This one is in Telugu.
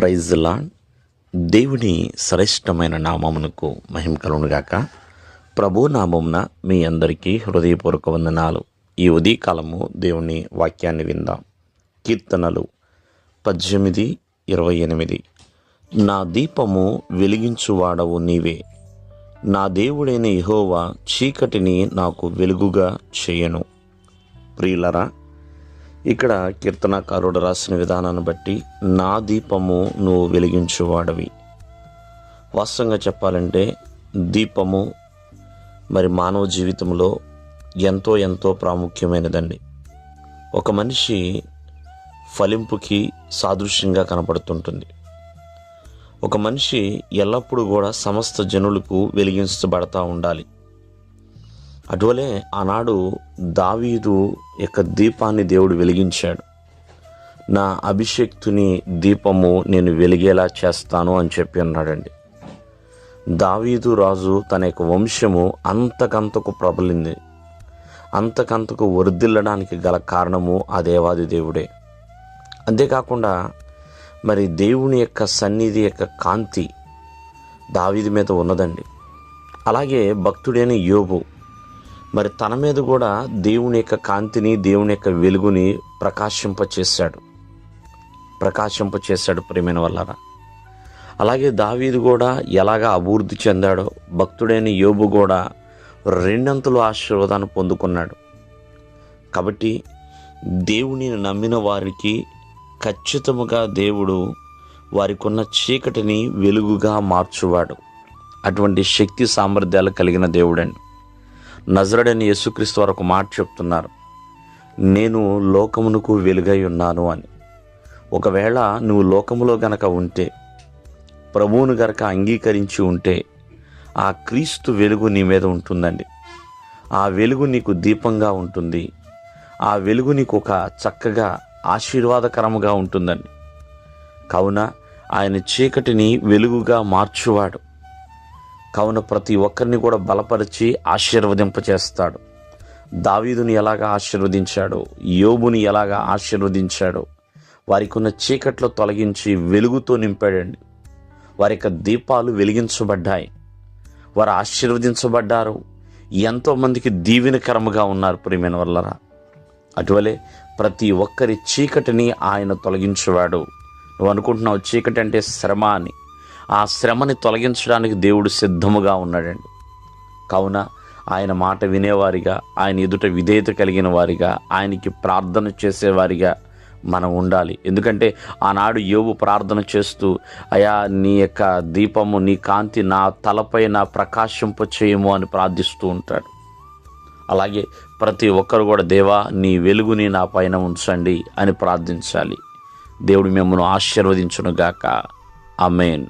ప్రైజ్ లాడ్ దేవుని శ్రేష్టమైన నామమునకు మహిమ కలుగునుగాక ప్రభు నామమున మీ అందరికీ హృదయపూర్వక వందనాలు. ఈ ఉదయకాలము దేవుని వాక్యాన్ని విందాం. కీర్తనలు పద్దెనిమిది ఇరవై ఎనిమిది. నా దీపము వెలిగించువాడవు నీవే. నా దేవుడైన యెహోవా చీకటిని నాకు వెలుగుగా చేయను. ప్రియులరా ఇక్కడ కీర్తనాకారుడు రాసిన విధానాన్ని బట్టి నా దీపము నువ్వు వెలిగించువాడవి. వాస్తవంగా చెప్పాలంటే దీపము మరి మానవ జీవితంలో ఎంతో ఎంతో ప్రాముఖ్యమైనదండి. ఒక మనిషి ఫలింపుకి సాదృశ్యంగా కనపడుతుంటుంది ఒక మనిషి ఎల్లప్పుడూ కూడా సమస్త జనులకు వెలిగించబడతా ఉండాలి. అటువలే ఆనాడు దావీదు యొక్క దీపాన్ని దేవుడు వెలిగించాడు. నా అభిషేక్తుని దీపము నేను వెలిగేలా చేస్తాను అని చెప్పి అన్నాడండి. దావీదు రాజు తన యొక్క వంశము అంతకంతకు ప్రబలింది. అంతకంతకు వర్ధిల్లడానికి గల కారణము ఆ దేవాది దేవుడే. అంతేకాకుండా మరి దేవుని యొక్క సన్నిధి యొక్క కాంతి దావీది మీద ఉన్నదండి. అలాగే భక్తుడైన యోబు మరి తన మీద కూడా దేవుని యొక్క కాంతిని దేవుని యొక్క వెలుగుని ప్రకాశింపచేశాడు ప్రకాశింపచేశాడు ప్రేమైన వల్లరా. అలాగే దావీదు కూడా ఎలాగ అభివృద్ధి చెందాడో భక్తుడైన యోబు కూడా రెండంతులు ఆశీర్వాదాన్ని పొందుకున్నాడు. కాబట్టి దేవుని నమ్మిన వారికి ఖచ్చితముగా దేవుడు వారికి ఉన్న చీకటిని వెలుగుగా మార్చువాడు. అటువంటి శక్తి సామర్థ్యాలు కలిగిన దేవుడండి. నజరడని యేసుక్రీస్తు వారు ఒక మాట చెప్తున్నారు. నేను లోకమునకు వెలుగై ఉన్నాను అని. ఒకవేళ నువ్వు లోకములో గనక ఉంటే ప్రభువును గనక అంగీకరించి ఉంటే ఆ క్రీస్తు వెలుగు నీ మీద ఉంటుందండి. ఆ వెలుగు నీకు దీపంగా ఉంటుంది. ఆ వెలుగు నీకు ఒక చక్కగా ఆశీర్వాదకరముగా ఉంటుందండి. కావున ఆయన చీకటిని వెలుగుగా మార్చువాడు. కావున ప్రతి ఒక్కరిని కూడా బలపరిచి ఆశీర్వదింపచేస్తాడు. దావీదుని ఎలాగా ఆశీర్వదించాడో యోబుని ఎలాగా ఆశీర్వదించాడో వారికి ఉన్న చీకట్లో తొలగించి వెలుగుతో నింపాడండి. వారి యొక్క దీపాలు వెలిగించబడ్డాయి. వారు ఆశీర్వదించబడ్డారు. ఎంతోమందికి దీవెనకరముగా ఉన్నారు ప్రియమైన వల్లరా. అటువలే ప్రతి ఒక్కరి చీకటిని ఆయన తొలగించేవాడు. నువ్వు అనుకుంటున్నావు చీకటి అంటే శ్రమ అని. ఆ శ్రమని తొలగించడానికి దేవుడు సిద్ధముగా ఉన్నాడండి. కావున ఆయన మాట వినేవారిగా ఆయన ఎదుట విధేయత కలిగిన వారిగా ఆయనకి ప్రార్థన చేసేవారిగా మనం ఉండాలి. ఎందుకంటే ఆనాడు యోగు ప్రార్థన చేస్తూ అయా నీ యొక్క దీపము నీ కాంతి నా తలపై నా ప్రకాశింప చేయము అని ప్రార్థిస్తూ ఉంటాడు. అలాగే ప్రతి ఒక్కరు కూడా దేవా నీ వెలుగుని నా పైన ఉంచండి అని ప్రార్థించాలి. దేవుడు మిమ్మల్ని ఆశీర్వదించునుగాక. అమేన్